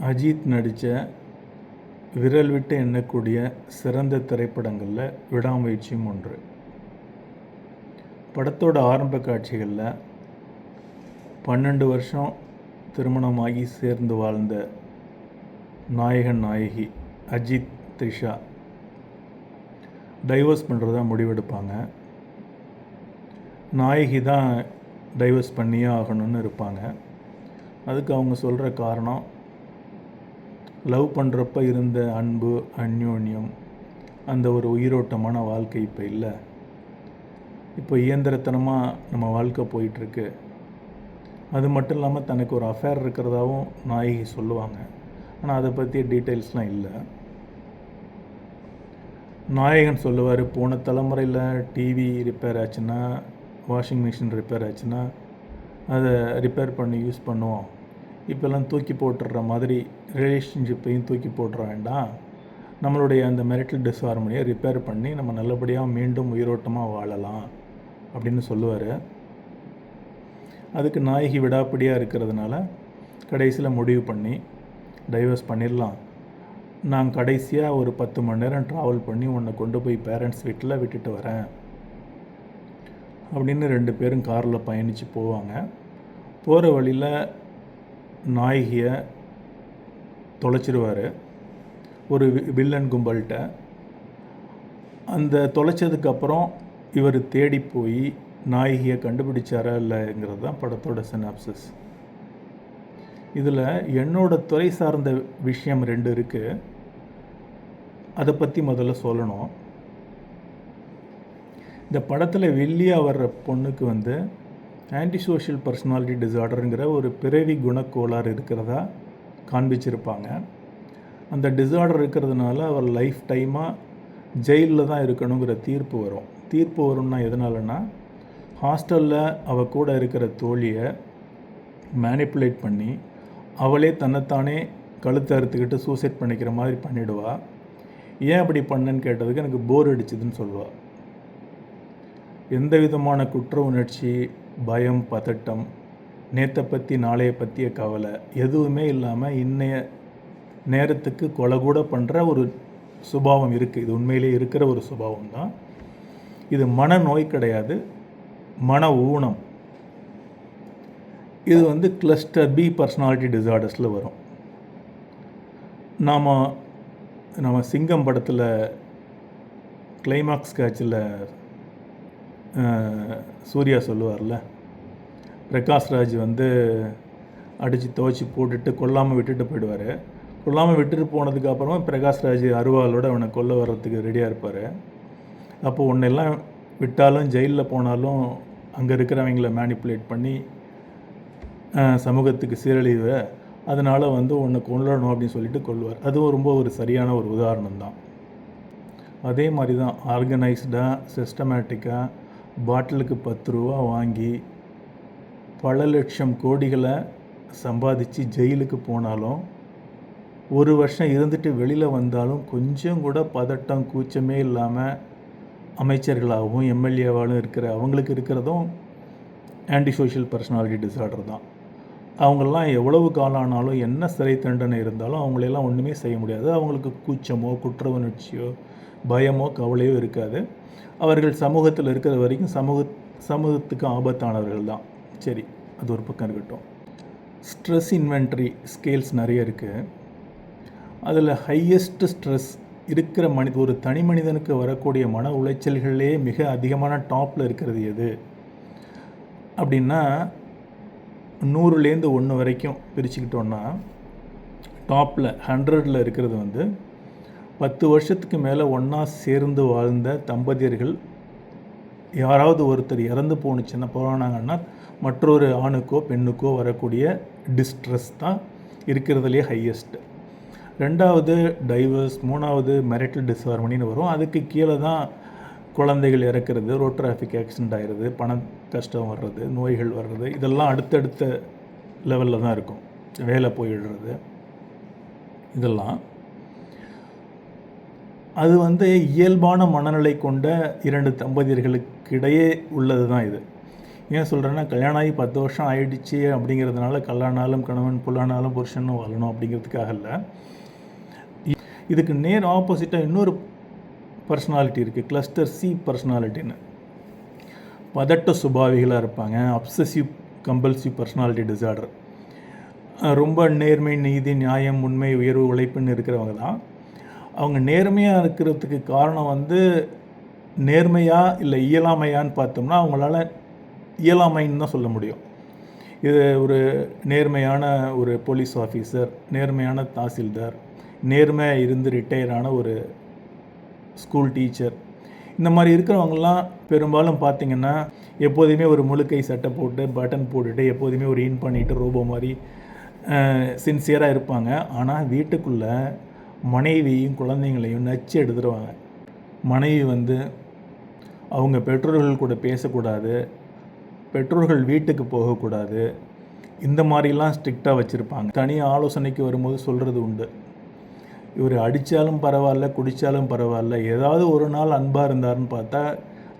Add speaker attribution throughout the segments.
Speaker 1: அஜித் நடித்த விரல் விட்டு எண்ணக்கூடிய சிறந்த திரைப்படங்களில் விடாமுயற்சியும் ஒன்று. படத்தோட ஆரம்ப காட்சிகளில் பன்னெண்டு வருஷம் திருமணமாகி சேர்ந்து வாழ்ந்த நாயகன் நாயகி அஜித் த்ரிஷா டைவர்ஸ் பண்ணுறதா முடிவெடுப்பாங்க. நாயகி தான் டைவர்ஸ் பண்ணியே ஆகணும்னு இருப்பாங்க. அதுக்கு அவங்க சொல்கிற காரணம் லவ் பண்ணுறப்ப இருந்த அன்பு அந்யோன்யம் அந்த ஒரு உயிரோட்டமான வாழ்க்கை இப்போ இல்லை. இப்போ இயந்திரத்தனமாக நம்ம வாழ்க்கை போயிட்டுருக்கு. அது மட்டும் இல்லாமல் தனக்கு ஒரு அஃபேர் இருக்கிறதாவும் நாயகி சொல்லுவாங்க. ஆனால் அதை பற்றிய டீட்டெயில்ஸ்லாம் இல்லை. நாயகன் சொல்லுவார் போன தலைமுறையில் டிவி ரிப்பேர் ஆச்சுன்னா வாஷிங் மிஷின் ரிப்பேர் ஆச்சுன்னா அதை ரிப்பேர் பண்ணி யூஸ் பண்ணுவோம். இப்போல்லாம் தூக்கி போட்டுடுற மாதிரி ரிலேஷன்ஷிப்பையும் தூக்கி போட்டுற வேண்டாம். நம்மளுடைய அந்த மெரிட்டல் டிஸ்ஹார்மனியை ரிப்பேர் பண்ணி நம்ம நல்லபடியாக மீண்டும் உயிரோட்டமாக வாழலாம் அப்படின்னு சொல்லுவார். அதுக்கு நாயகி விடாப்பிடியாக இருக்கிறதுனால கடைசியில் முடிவு பண்ணி டைவர்ஸ் பண்ணிடலாம் நான் கடைசியாக ஒரு பத்து மணி நேரம் ட்ராவல் பண்ணி உன்னை கொண்டு போய் பேரண்ட்ஸ் வீட்டில் விட்டுட்டு வரேன். அப்படின்னு ரெண்டு பேரும் காரில் பயணித்து போவாங்க. போகிற வழியில் நாயகியை தொலைச்சிருவார். ஒரு வில்லன் கும்பல்கிட்ட அந்த தொலைச்சதுக்கப்புறம் இவர் தேடி போய் நாயகியை கண்டுபிடிச்சாரா இல்லைங்கிறது தான் படத்தோட சினாப்சிஸ் இதில் என்னோட துறை சார்ந்த விஷயம் ரெண்டு இருக்குது அதை பற்றி முதல்ல சொல்லணும். இந்த படத்தில் வெள்ளியாக வர்ற பொண்ணுக்கு வந்து ஆன்டி சோஷியல் பர்சனாலிட்டி டிசார்டருங்கிற ஒரு பிறவி குணக்கோளாறு இருக்கிறதா? காண்பிச்சிருப்பாங்க. அந்த டிசார்டர் இருக்கிறதுனால அவர் லைஃப் டைமாக ஜெயிலில் தான் இருக்கணுங்கிற தீர்ப்பு வரும். தீர்ப்பு வரும்னா எதனாலனா ஹாஸ்டலில் அவ கூட இருக்கிற தோழியை மேனிப்புலேட் பண்ணி அவளே தன்னைத்தானே கழுத்தை அறுத்துக்கிட்டு சூசைட் பண்ணிக்கிற மாதிரி பண்ணிவிடுவா ஏன் அப்படி பண்ணேன்னு கேட்டதுக்கு எனக்கு போர் அடிச்சுதுன்னு சொல்லுவாள் எந்த விதமான குற்ற உணர்ச்சி பயம் பதட்டம் நேற்றை பற்றி நாளைய பற்றிய கவலை. எதுவுமே இல்லாமல் இன்னைய நேரத்துக்கு கொலை கூட பண்ணுற ஒரு சுபாவம் இருக்குது இது உண்மையிலே இருக்கிற ஒரு சுபாவம் தான். இது மனநோய் கிடையாது. மன ஊனம். இது வந்து கிளஸ்டர் பி பர்சனாலிட்டி டிசார்டர்ஸில் வரும். நாம் நம்ம சிங்கம் படத்தில் கிளைமாக்ஸ் கேட்சில் சூர்யா சொல்லுவார்ல பிரகாஷ்ராஜ் வந்து அடித்து துவச்சி போட்டுட்டு கொல்லாமல் விட்டுட்டு போயிடுவார். கொல்லாமல் விட்டுட்டு போனதுக்கப்புறமா பிரகாஷ் பிரகாஷ்ராஜ் அருவாளோட அவனை கொல்ல வர்றதுக்கு ரெடியாக இருப்பார். அப்போ ஒன்றெல்லாம் விட்டாலும் ஜெயிலில் போனாலும் அங்கே இருக்கிறவங்கள மேனிப்புலேட் பண்ணி சமூகத்துக்கு சீரழிவ அதனால் வந்து உன்னை கொல்லணும் அப்படின்னு சொல்லிட்டு கொள்வார் அதுவும் ரொம்ப ஒரு சரியான ஒரு உதாரணம் தான். அதே மாதிரி தான் ஆர்கனைஸ்டாக சிஸ்டமேட்டிக்காக பாட்டிலுக்கு பத்து ரூபா வாங்கி பல லட்சம் கோடிகளை சம்பாதிச்சு ஜெயிலுக்கு போனாலும் ஒரு வருஷம் இருந்துட்டு வெளியில் வந்தாலும் கொஞ்சம் கூட பதட்டம் கூச்சமே இல்லாமல் அமைச்சர்களாகவும் எம்எல்ஏவாலும் இருக்கிற அவங்களுக்கு இருக்கிறதும் ஆன்டி சோஷியல் பர்சனாலிட்டி டிசார்டர் தான். அவங்கெல்லாம் எவ்வளவு காலம் ஆனாலும் என்ன சிறை தண்டனை இருந்தாலும் அவங்களெல்லாம் ஒன்றுமே செய்ய முடியாது. அவங்களுக்கு கூச்சமோ குற்ற உணர்ச்சியோ பயமோ கவலையோ இருக்காது. அவர்கள் சமூகத்தில் இருக்கிற வரைக்கும் சமூக சமூகத்துக்கு ஆபத்தானவர்கள் தான். சரி அது ஒரு பக்கம் இருக்கட்டும். ஸ்ட்ரெஸ் இன்வென்ட்ரி ஸ்கேல்ஸ் நிறைய இருக்குது அதில் ஹையஸ்ட் ஸ்ட்ரெஸ் இருக்கிற மனித ஒரு தனி மனிதனுக்கு வரக்கூடிய மன உளைச்சல்களே மிக அதிகமான டாப்பில் இருக்கிறது எது? அப்படின்னா நூறுலேருந்து ஒன்று வரைக்கும் பிரிச்சுக்கிட்டோன்னா டாப்பில் ஹண்ட்ரடில் இருக்கிறது வந்து பத்து வருஷத்துக்கு மேலே ஒன்றா சேர்ந்து வாழ்ந்த தம்பதியர்கள் யாராவது ஒருத்தர் இறந்து போணுச்சுன்னா போனாங்கன்னா மற்றொரு ஆணுக்கோ பெண்ணுக்கோ வரக்கூடிய டிஸ்ட்ரெஸ் தான் இருக்கிறதுலே ஹையஸ்ட்டு ரெண்டாவது டைவர்ஸ் மூணாவது மெரிட்டல் டிஸ்ஹார்மனின்னு வரும். அதுக்கு கீழே தான் குழந்தைகள் இறக்கிறது ரோட் டிராஃபிக் ஆக்சிடெண்ட் ஆகிறது பண கஷ்டம் வர்றது நோய்கள் வர்றது இதெல்லாம் அடுத்தடுத்த லெவலில் தான் இருக்கும். வேலை போயிடுறது இதெல்லாம். அது வந்து இயல்பான மனநிலை கொண்ட இரண்டு தம்பதியர்களுக்கு இடையே உள்ளது தான் இது. ஏன் சொல்கிறேன்னா கல்யாணம் ஆகி பத்து வருஷம் ஆயிடுச்சு அப்படிங்கிறதுனால கல்லானாலும் கணவன் புல்லானாலும் புருஷனும் வாழணும் அப்படிங்கிறதுக்காக இல்லை. இதுக்கு நேர் ஆப்போசிட்டாக இன்னொரு பர்சனாலிட்டி இருக்குது கிளஸ்டர் சி பர்சனாலிட்டின்னு பதட்ட சுபாவிகளாக இருப்பாங்க அப்சசிவ் கம்பல்சிவ் பர்சனாலிட்டி டிசார்டர் ரொம்ப நேர்மை நீதி நியாயம் உண்மை உயர்வு உழைப்புன்னு இருக்கிறவங்க தான். அவங்க நேர்மையாக இருக்கிறதுக்கு காரணம் வந்து நேர்மையா இல்லை இயலாமையான்னு பார்த்தோம்னா அவங்களால இயலாமைன்னு தான் சொல்ல முடியும். இது ஒரு நேர்மையான ஒரு போலீஸ் ஆஃபீஸர் நேர்மையான தாசில்தார் நேர்மையாக இருந்து ரிட்டையரான ஒரு ஸ்கூல் டீச்சர் இந்த மாதிரி இருக்கிறவங்கலாம் பெரும்பாலும் பார்த்திங்கன்னா எப்போதுமே ஒரு முழுக்கை சட்டை போட்டு பட்டன் போட்டுட்டு எப்போதுமே ஒரு இன் பண்ணிட்டு ரோபோ மாதிரி சின்சியராக இருப்பாங்க. ஆனால் வீட்டுக்குள்ளே மனைவியும் குழந்தைங்களையும் நச்சு எடுத்துருவாங்க. மனைவி வந்து அவங்க பெற்றோர்கள் கூட பேசக்கூடாது பெற்றோர்கள் வீட்டுக்கு போகக்கூடாது இந்த மாதிரிலாம் ஸ்ட்ரிக்டாக வச்சுருப்பாங்க. தனி ஆலோசனைக்கு வரும்போது சொல்கிறது உண்டு. இவர் அடித்தாலும் பரவாயில்ல குடித்தாலும் பரவாயில்ல ஏதாவது ஒரு நாள் அன்பாக இருந்தாருன்னு பார்த்தா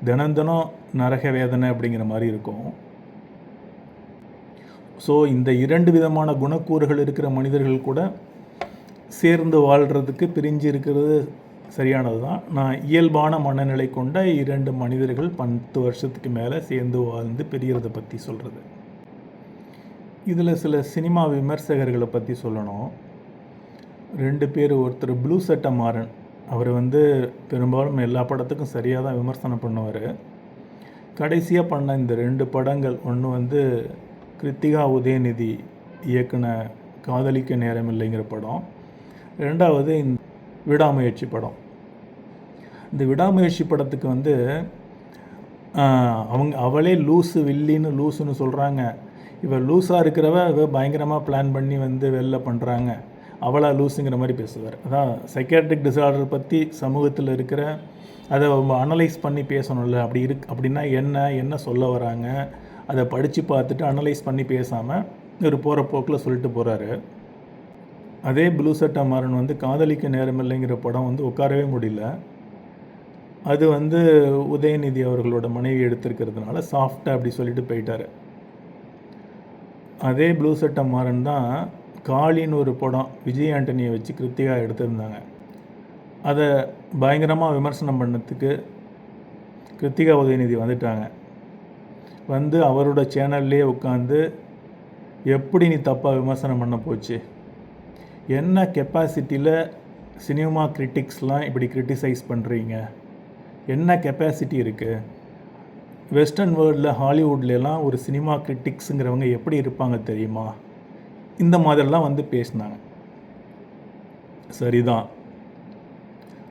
Speaker 1: தினம் தினம் நரக வேதனை அப்படிங்கிற மாதிரி இருக்கும். ஸோ இந்த இரண்டு விதமான குணக்கூறுகள் இருக்கிற மனிதர்கள் கூட சேர்ந்து வாழ்கிறதுக்கு பிரிஞ்சு இருக்கிறது சரியானது தான். நான் இயல்பான மனநிலை கொண்ட இரண்டு மனிதர்கள் பத்து வருஷத்துக்கு மேலே சேர்ந்து வாழ்ந்து பிரியறதை பற்றி சொல்கிறது இதில் சில சினிமா விமர்சகர்களை பற்றி சொல்லணும். ரெண்டு பேர் ஒருத்தர் ப்ளூ சட்டை மாறன். அவர் வந்து பெரும்பாலும் எல்லா படத்துக்கும் சரியாக தான் விமர்சனம் பண்ணுவார். கடைசியாக பண்ண இந்த ரெண்டு படங்கள் ஒன்று வந்து கிருத்திகா உதயநிதி இயக்குன காதலிக்க நேரம் இல்லைங்கிற படம். ரெண்டாவது இந்த விடாமுயற்சி படம். இந்த விடாமுயற்சி படத்துக்கு வந்து அவங்க அவளே லூஸு வில்லின்னு லூஸுன்னு சொல்கிறாங்க இவள் லூஸாக இருக்கிறவ இவ பயங்கரமாக பிளான் பண்ணி வந்து வெளில பண்ணுறாங்க அவளாக லூஸுங்கிற மாதிரி பேசுவார். அதான் சைக்காட்ரிக் டிசார்டர் பற்றி சமூகத்தில் இருக்கிற அதை அனலைஸ் பண்ணி பேசணும்ல அப்படி இருக் அப்படின்னா என்ன என்ன சொல்ல வராங்க அதை படித்து பார்த்துட்டு அனலைஸ் பண்ணி பேசாமல் ஒரு போகிற போக்கில் சொல்லிட்டு போகிறாரு அதே ப்ளூ சட்டை மாறன் வந்து காதலிக்க நேரமில்லைங்கிற படம் வந்து உட்காரவே முடியல. அது வந்து உதயநிதி அவர்களோட மனைவி எடுத்திருக்கிறதுனால சாஃப்டாக அப்படி சொல்லிட்டு போயிட்டார். அதே ப்ளூ சட்டை மாறன் தான் காளின்னு ஒரு படம் விஜய் ஆண்டனியை வச்சு கிருத்திகா எடுத்திருந்தாங்க. அதை பயங்கரமாக விமர்சனம் பண்ணதுக்கு கிருத்திகா உதயநிதி வந்துட்டாங்க. வந்து அவரோட சேனல்லே உட்காந்து எப்படி நீ தப்பாக விமர்சனம் பண்ண போச்சு? என்ன கெப்பாசிட்டியில் சினிமா கிரிட்டிக்ஸ்லாம் இப்படி கிரிட்டிசைஸ் பண்ணுறீங்க என்ன கெப்பாசிட்டி இருக்குது வெஸ்டர்ன் வேர்ல்டில் ஹாலிவுட்லலாம் ஒரு சினிமா கிரிட்டிக்ஸுங்கிறவங்க எப்படி இருப்பாங்க தெரியுமா? இந்த மாதிரிலாம் வந்து பேசினாங்க. சரிதான்.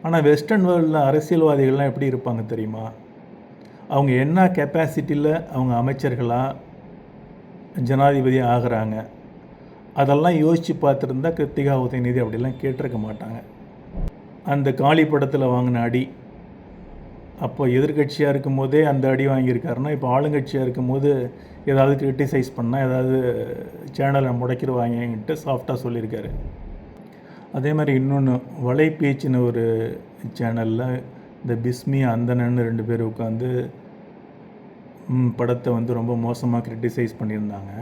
Speaker 1: ஆனால் வெஸ்டர்ன் வேர்ல்டில் அரசியல்வாதிகள்லாம் எப்படி இருப்பாங்க தெரியுமா? அவங்க என்ன கெப்பாசிட்டியில் அவங்க அமைச்சர்களாக ஜனாதிபதி ஆகிறாங்க? அதெல்லாம் யோசித்து பார்த்துருந்தா கிருத்திகா உதயநிதி அப்படிலாம் கேட்டிருக்க மாட்டாங்க. அந்த காளி படத்தில் வாங்கின அடி அப்போ எதிர்கட்சியாக இருக்கும்போதே அந்த அடி வாங்கியிருக்காருன்னா இப்போ ஆளுங்கட்சியாக இருக்கும்போது ஏதாவது கிரிட்டிசைஸ் பண்ணால் ஏதாவது சேனலை முடக்கிடுவாங்கன்ட்டு சாஃப்டாக சொல்லியிருக்காரு. அதே மாதிரி இன்னொன்று வலைபேச்சுன்னு ஒரு சேனலில் இந்த பிஸ்மி அந்தனன்னு ரெண்டு பேர் உட்காந்து படத்தை வந்து ரொம்ப மோசமாக கிரிட்டிசைஸ் பண்ணியிருந்தாங்க.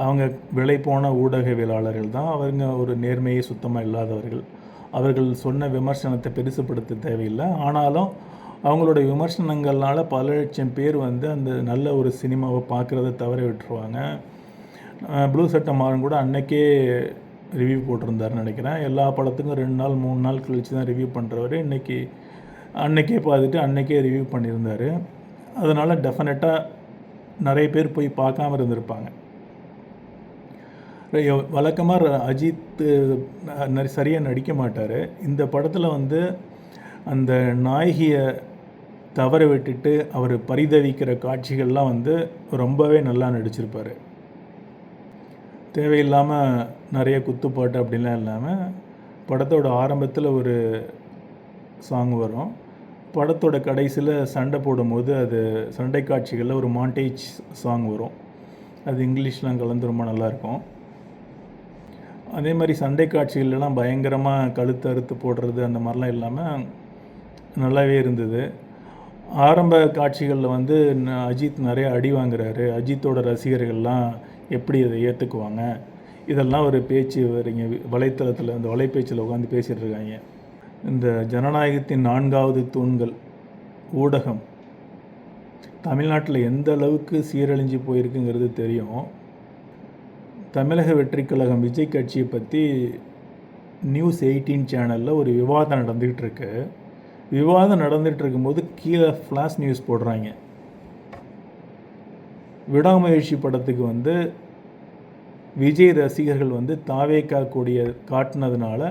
Speaker 1: அவங்க விலை போன ஊடகவியலாளர்கள் தான் அவங்க ஒரு நேர்மையே சுத்தமாக இல்லாதவர்கள். அவர்கள் சொன்ன விமர்சனத்தை பெருசுப்படுத்த தேவையில்லை. ஆனாலும் அவங்களுடைய விமர்சனங்கள்னால பல லட்சம் பேர் வந்து அந்த நல்ல ஒரு சினிமாவை பார்க்குறத தவற விட்டுருவாங்க. ப்ளூ சட்டை மாறன் கூட அன்னைக்கே ரிவ்யூ போட்டிருந்தாருன்னு நினைக்கிறேன். எல்லா படத்துக்கும் ரெண்டு நாள் மூணு நாள் கழித்து தான் ரிவ்யூ பண்ணுறவர் இன்றைக்கி அன்னைக்கே பார்த்துட்டு அன்னைக்கே ரிவ்யூ பண்ணியிருந்தார். அதனால் டெஃபினட்டாக நிறைய பேர் போய் பார்க்காம இருந்திருப்பாங்க. வழக்கமாக அஜித் சரியாக நடிக்க மாட்டார். இந்த படத்தில் வந்து அந்த நாயகியை தவற விட்டுட்டு அவர் பரிதவிக்கிற காட்சிகள்லாம் வந்து ரொம்பவே நல்லா நடிச்சிருப்பார். தேவையில்லாமல் நிறைய குத்துப்பாட்டு அப்படிலாம் இல்லாமல் படத்தோட ஆரம்பத்தில் ஒரு சாங் வரும். படத்தோட கடைசியில் சண்டை போடும்போது அது சண்டை காட்சிகளில் ஒரு மாண்டேஜ் சாங் வரும். அது இங்கிலீஷ்லாம் கலந்து ரொம்ப நல்லாயிருக்கும் அதே மாதிரி சண்டை காட்சிகள்லாம் பயங்கரமாக கழுத்து அறுத்து போடுறது அந்த மாதிரிலாம் இல்லாமல் நல்லாவே இருந்தது. ஆரம்ப காட்சிகளில் வந்து அஜித் நிறைய அடி வாங்குறாரு. அஜித்தோட ரசிகர்கள்லாம் எப்படி அதை ஏற்றுக்குவாங்க இதெல்லாம் ஒரு பேச்சு வரீங்க வலைத்தளத்தில் இந்த வலைப்பேச்சில் உட்காந்து பேசிகிட்டு இருக்காங்க. இந்த ஜனநாயகத்தின் நான்காவது தூண்கள் ஊடகம் தமிழ்நாட்டில் எந்த அளவுக்கு சீரழிஞ்சு போயிருக்குங்கிறது தெரியும். தமிழக வெற்றி கழகம் விஜய் கட்சியை பற்றி நியூஸ் எயிட்டீன் சேனலில் ஒரு விவாதம் நடந்துகிட்டு இருக்கு விவாதம் நடந்துகிட்டு இருக்கும்போது கீழே ஃப்ளாஷ் நியூஸ் போடுறாங்க. விடாமுயற்சி படத்துக்கு வந்து விஜய் ரசிகர்கள் வந்து தாவேக்கா கொடிய காட்டினதுனால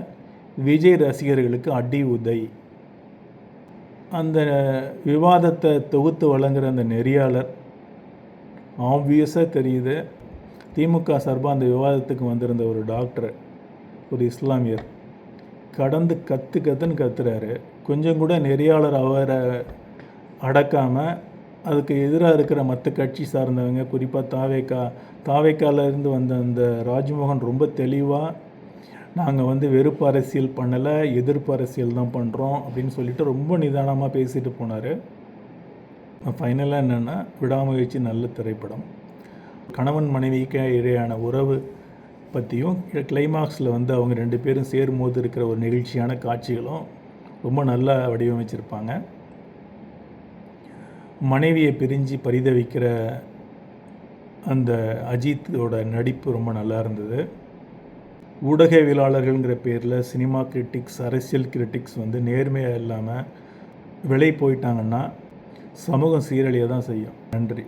Speaker 1: விஜய் ரசிகர்களுக்கு அடி உதை. அந்த விவாதத்தை தொகுத்து வழங்குற அந்த நெறியாளர் ஆப்வியஸாக தெரியுது. திமுக சார்பாக அந்த விவாதத்துக்கு வந்திருந்த ஒரு டாக்டர் ஒரு இஸ்லாமியர் கடந்து கற்று கத்துன்னு கத்துறாரு. கொஞ்சம் கூட நெறியாளர் அவரை அடக்காமல் அதுக்கு எதிராக இருக்கிற மற்ற கட்சி சார்ந்தவங்க குறிப்பாக தாவேக்கா தாவேக்கால இருந்து வந்த அந்த ராஜ்மோகன் ரொம்ப தெளிவாக நாங்கள் வந்து வெறுப்பு அரசியல் பண்ணலை எதிர்ப்பு அரசியல் தான் பண்ணுறோம் அப்படின்னு சொல்லிட்டு ரொம்ப நிதானமாக பேசிட்டு போனார். ஃபைனலாக என்னென்னா விடாமுயற்சி நல்ல திரைப்படம். கணவன் மனைவிக்கு இடையான உறவு பற்றியும் கிளைமாக்ஸில் வந்து அவங்க ரெண்டு பேரும் சேரும்போது இருக்கிற ஒரு நெகிழ்ச்சியான காட்சிகளும் ரொம்ப நல்லா வடிவமைச்சிருப்பாங்க. மனைவியை பிரிஞ்சு பரிதவிக்கிற அந்த அஜித்தோட நடிப்பு ரொம்ப நல்லா இருந்தது. ஊடகவியலாளர்கள்ங்கிற பேரில் சினிமா கிரிட்டிக்ஸ் அரசியல் கிரிட்டிக்ஸ் வந்து நேர்மையாக இல்லாமல் விலை போயிட்டாங்கன்னா சமூகம் சீரழிய தான் செய்யும். நன்றி.